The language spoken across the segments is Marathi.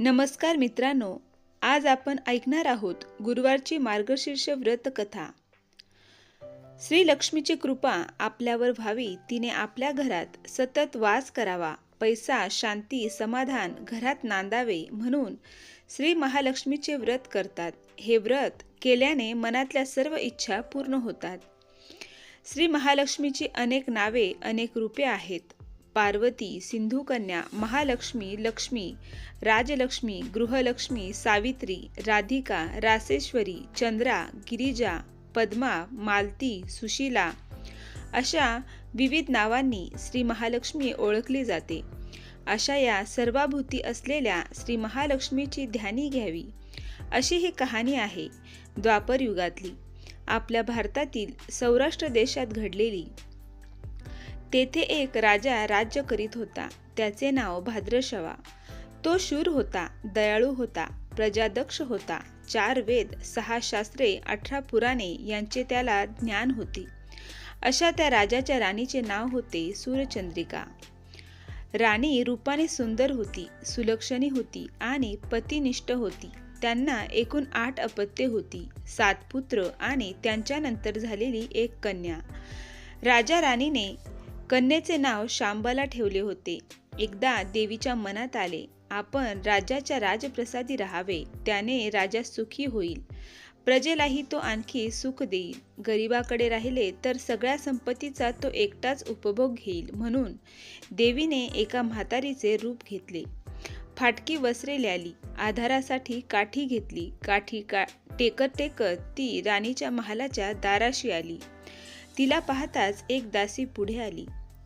नमस्कार मित्रांनो आज आपण ऐकणार आहोत गुरुवारची मार्गशीर्ष व्रत कथा श्री लक्ष्मीची कृपा आपल्यावर व्हावी तिने आपल्या घरात सतत वास करावा पैसा शांती समाधान घरात नांदावे म्हणून श्री महालक्ष्मीचे व्रत करतात. हे व्रत केल्याने मनातल्या सर्व इच्छा पूर्ण होतात. श्री महालक्ष्मीची अनेक नावे अनेक रूपे आहेत. पार्वती सिंधुकन्या महालक्ष्मी लक्ष्मी राजलक्ष्मी गृहलक्ष्मी सावित्री राधिका रासेश्वरी चंद्रा गिरिजा पद्मा मालती सुशीला अशा विविध नावांनी श्री महालक्ष्मी ओळखली जाते. अशा या सर्वाभूती असलेल्या श्री महालक्ष्मीची ध्यानी घ्यावी अशी ही कहाणी आहे द्वापर युगातली आपल्या भारतातील सौराष्ट्र देशात घडलेली तेथे एक राजा राज्य करीत होता. त्याचे नाव भाद्रशवा. तो शूर होता दयाळू होता प्रजादक्ष होता. चार वेद सहा शास्त्रे अठरा पुराणे यांचे त्याला ज्ञान होते. अशा त्या राजाच्या राणीचे नाव होते सूरचंद्रिका राणी रूपाने सुंदर होती सुलक्षणी होती आणि पतिनिष्ठ होती. त्यांना एकूण आठ अपत्ये होती सात पुत्र आणि त्यांच्यानंतर झालेली एक कन्या. राजा राणीने कन्येचे नाव शांबाला ठेवले होते. एकदा देवीच्या मनात आले आपण राजाच्या राजप्रसादी राहावे त्याने राजा सुखी होईल. प्रजेलाही तो आणखी सुख देईल. गरिबाकडे राहिले तर सगळ्या संपत्तीचा तो एकटाच उपभोग घेईल. म्हणून देवीने एका म्हातारीचे रूप घेतले. फाटकी वस्त्रे ल्याली आधारासाठी काठी घेतली. काठी का टेकत टेकत ती राणीच्या महालाच्या दाराशी आली. तिला पाहताच एक दासी पुढे आली.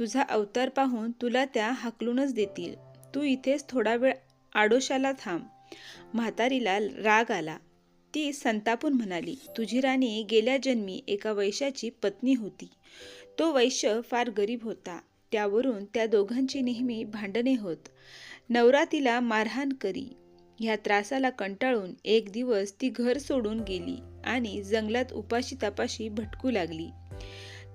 तुझा अवतार पाहून तुला त्या हाकलूनच देतील. तू इथेच थोडा वेळ आडोशाला थांब. म्हातारीला राग आला. ती संतापून म्हणाली तुझी राणी गेल्या जन्मी एका वैश्याची पत्नी होती. तो वैश्य फार गरीब होता. त्यावरून त्या दोघांची नेहमी भांडणे होत. नवरा तिला मारहाण करी. ह्या त्रासाला कंटाळून एक दिवस ती घर सोडून गेली आणि जंगलात उपाशी तपाशी भटकू लागली.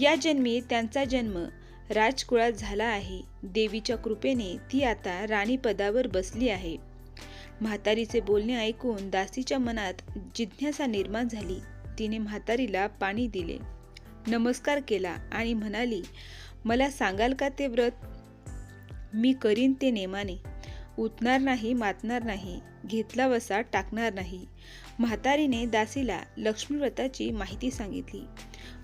या जन्मी त्यांचा जन्म राजकुळात झाला आहे. देवीच्या कृपेने ती आता राणी पदावर बसली आहे. म्हातारीचे बोलणे ऐकून दासीच्या मनात जिज्ञासा निर्माण झाली. तिने म्हातारीला पाणी दिले. नमस्कार केला आणि म्हणाली मला सांगाल का ते व्रत? मी करीन ते नेमाने. उतणार नाही मातणार नाही. घेतला वसा टाकणार नाही. म्हातारीने दासीला लक्ष्मी व्रताची माहिती सांगितली.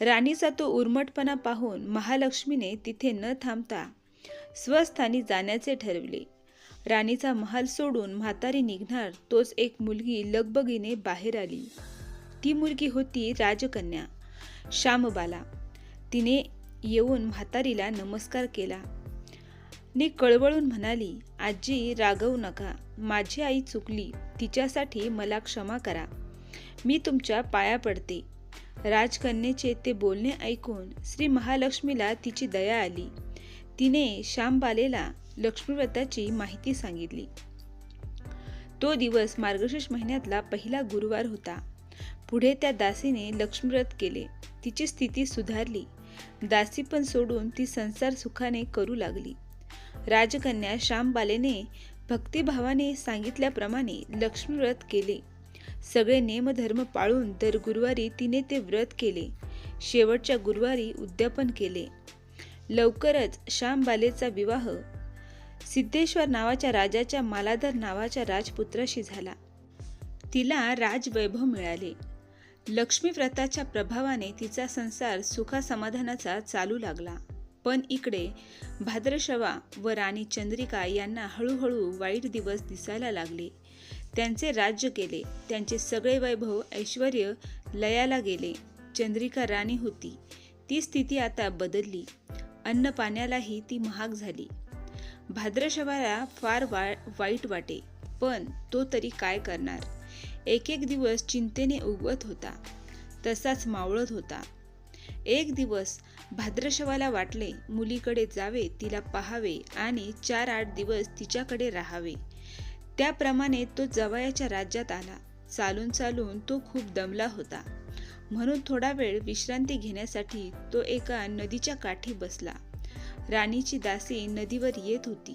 राणीचा तो उर्मटपणा पाहून महालक्ष्मीने तिथे न थांबता स्वस्थानी जाण्याचे ठरवले. राणीचा महाल सोडून म्हातारी निघणार तोच एक मुलगी लगबगीने बाहेर आली. ती मुलगी होती राजकन्या श्यामबाला. तिने येऊन म्हातारीला नमस्कार केला. ने कळवळून म्हणाली आजी रागवू नका. माझी आई चुकली. तिच्यासाठी मला क्षमा करा. मी तुमच्या पाया पडते. राजकन्येचे ते बोलणे ऐकून श्री महालक्ष्मीला तिची दया आली. तिने श्यामबालेला लक्ष्मीव्रताची माहिती सांगितली. तो दिवस मार्गशीर्ष महिन्यातला पहिला गुरुवार होता. पुढे त्या दासीने लक्ष्मीव्रत केले. तिची स्थिती सुधारली. दासी पण सोडून ती संसार सुखाने करू लागली. राजकन्या श्यामबालेने भक्तिभावाने सांगितल्याप्रमाणे लक्ष्मीव्रत केले. सगळे नेमधर्म पाळून दर गुरुवारी तिने ते व्रत केले. शेवटच्या गुरुवारी उद्यापन केले. लवकरच श्यामबालेचा विवाह. सिद्धेश्वर नावाच्या राजाच्या मालाधर नावाच्या राजपुत्राशी झाला. तिला राजवैभव मिळाले. लक्ष्मी व्रताच्या प्रभावाने तिचा संसार सुखासमाधानाचा चालू लागला. पण इकडे भाद्रशवा व राणी चंद्रिका यांना हळूहळू वाईट दिवस दिसायला लागले. त्यांचे राज्य केले. त्यांचे सगळे वैभव ऐश्वर लयाला गेले. चंद्रिका राणी होती. ती स्थिती आता बदलली. अन्न पाण्यालाही ती महाग झाली. भाद्रशवाला फार वा वाईट वाटे. पण तो तरी काय करणार? एक एक दिवस चिंतेने उगवत होता. तसाच मावळत होता. एक दिवस भाद्रशवाला वाटले मुलीकडे जावे तिला पाहावे आणि चार आठ दिवस तिच्याकडे राहावे. त्याप्रमाणे तो जवयाच्या राज्यात आला. चालून चालून तो खूप दमला होता. म्हणून थोडा वेळ विश्रांती घेण्यासाठी तो एका नदीच्या काठी बसला. राणीची दासी नदीवर येत होती.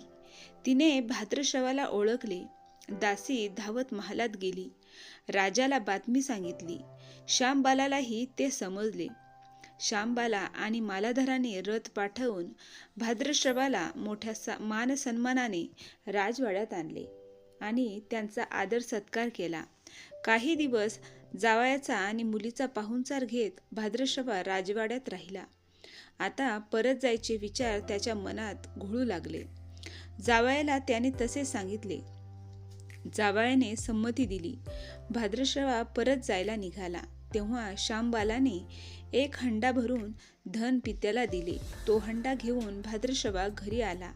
तिने भाद्रश्रवाला ओळखले. दासी धावत महालात गेली. राजाला बातमी सांगितली. श्यामबालालाही ते समजले. श्यामबाला आणि मालाधराने रथ पाठवून भाद्रश्रवाला मोठ्या सा मान सन्मानाने राजवाड्यात आणले. आणि त्यांचा आदर सत्कार केला. काही दिवस जावयाचा आणि मुलीचा पाहुणचार घेत भाद्रशवा राजवाड्यात राहिला. आता परत जायचे विचार त्याच्या मनात घोळू लागले. जावयाला त्याने तसे सांगितले. जावयाने संमती दिली. भाद्रश्रवा परत जायला निघाला. तेव्हा श्यामबालाने एक हंडा भरून धन पित्याला दिले. तो हंडा घेऊन भाद्रशवा घरी आला.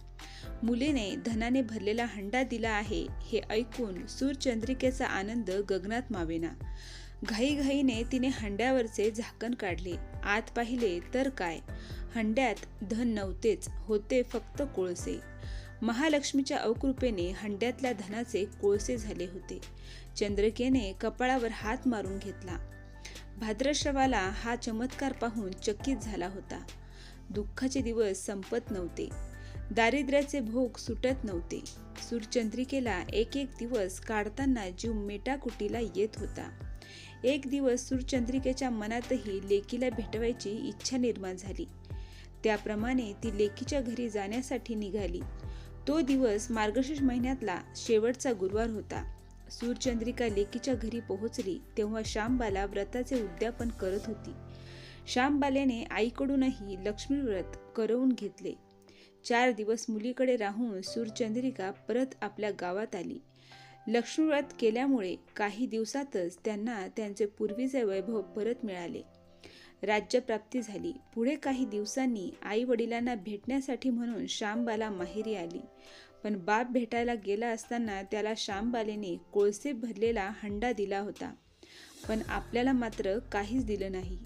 मुलीने धनाने भरलेला हंडा दिला आहे हे ऐकून सूरचंद्रिकेचा आनंद गगनात मावेना. घाईघाईने तिने हंड्यावरचे झाकण काढले. आत पाहिले तर काय? हंड्यात धन नव्हतेच होते फक्त कोळसे. महालक्ष्मीच्या अवकृपेने हंड्यातल्या धनाचे कोळसे झाले होते. चंद्रकेने कपाळावर हात मारून घेतला. भाद्रश्रवाला हा चमत्कार पाहून चकित झाला होता. दुःखाचे दिवस संपत नव्हते. दारिद्र्याचे भोग सुटत नव्हते. सूरचंद्रिकेला एक एक दिवस काढताना जीव मेटाकुटीला येत होता. एक दिवस सूरचंद्रिकेच्या मनातही लेकीला भेटवायची इच्छा निर्माण झाली. त्याप्रमाणे ती लेकीच्या घरी जाण्यासाठी निघाली. तो दिवस मार्गशीर्ष महिन्यातला शेवटचा गुरुवार होता. सूरचंद्रिका लेकीच्या घरी पोहोचली तेव्हा श्यामबाला व्रताचे उद्यापन करत होती. श्यामबाल्याने आईकडूनही लक्ष्मी व्रत करवून घेतले. चार दिवस मुलीकडे राहून सूरचंद्रिका परत आपल्या गावात आली. लक्ष्मीव्रत केल्यामुळे काही दिवसातच त्यांना त्यांचे पूर्वीचे वैभव परत मिळाले. राज्यप्राप्ती झाली. पुढे काही दिवसांनी आई वडिलांना भेटण्यासाठी म्हणून श्यामबाला माहेरी आली. पण बाप भेटायला गेला असताना त्याला श्यामबालेने कोळसे भरलेला हंडा दिला होता. पण आपल्याला मात्र काहीच दिलं नाही.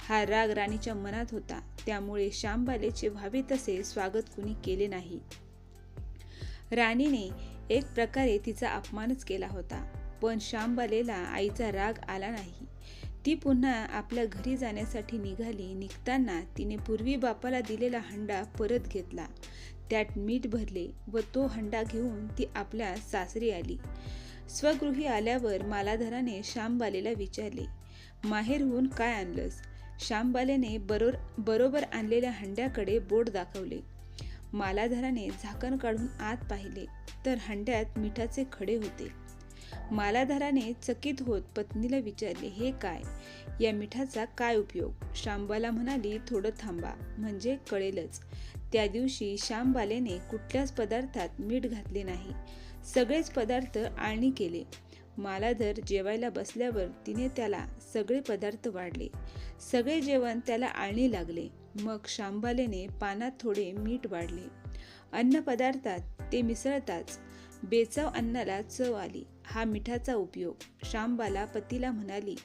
हा राग राणीच्या मनात होता. त्यामुळे श्यामबालेचे व्हावे तसे स्वागत कुणी केले नाही. राणीने एक प्रकारे तिचा अपमानच केला होता. पण श्यामबालेला आईचा राग आला नाही. ती पुन्हा आपल्या घरी जाण्यासाठी निघाली. निघताना तिने पूर्वी बापाला दिलेला हंडा परत घेतला. त्यात मीठ भरले व तो हंडा घेऊन ती आपल्या सासरी आली. स्वगृही आल्यावर मालाधराने श्यामबालेला विचारले माहेरहून काय आणलंस? श्यामबालेने बरोर बरोबर आणलेल्या हंड्याकडे बोट दाखवले. मालाधराने झाकण काढून आत पाहिले तर हंड्यात मिठाचे खडे होते. मालाधाराने चकित होत पत्नीला विचारले हे काय? या मिठाचा काय उपयोग? श्यामबाला म्हणाली थोडं थांबा म्हणजे कळेलच. त्या दिवशी श्यामबालेने कुठल्याच पदार्थात मीठ घातले नाही. सगळेच पदार्थ आळणी केले. मालाधर जेवायला बसल्यावर तिने त्याला सगळे पदार्थ वाढले. सगळे जेवण त्याला आळणी लागले. मग शांबालेने पानात थोडे मीठ वाढले. अन्न पदार्थात ते मिसळताच बेचव अन्नाला चव आली. हा मिठाचा उपयोग. श्यामबाला पतीला म्हणाली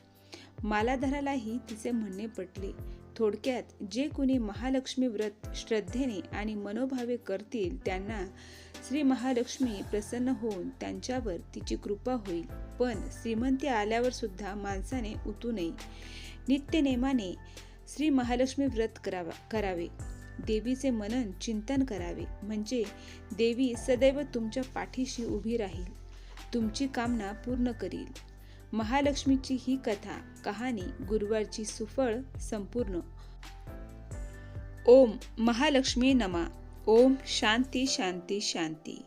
मालाधरालाही तिचे म्हणणे पटले. थोडक्यात जे कुणी महालक्ष्मी व्रत श्रद्धेने आणि मनोभावे करतील त्यांना श्री महालक्ष्मी प्रसन्न होऊन त्यांच्यावर तिची कृपा होईल. पण श्रीमंती आल्यावर सुद्धा माणसाने उतू नये. नित्यनेमाने श्री महालक्ष्मी व्रत करावा करावे. देवीचे मनन चिंतन करावे. म्हणजे देवी सदैव तुमच्या पाठीशी उभी राहील. तुमची कामना पूर्ण करील. महालक्ष्मीची ही कथा कहाणी गुरुवारची सुफळ संपूर्ण. ओम महालक्ष्मी नमा. ओम शांती शांती शांती.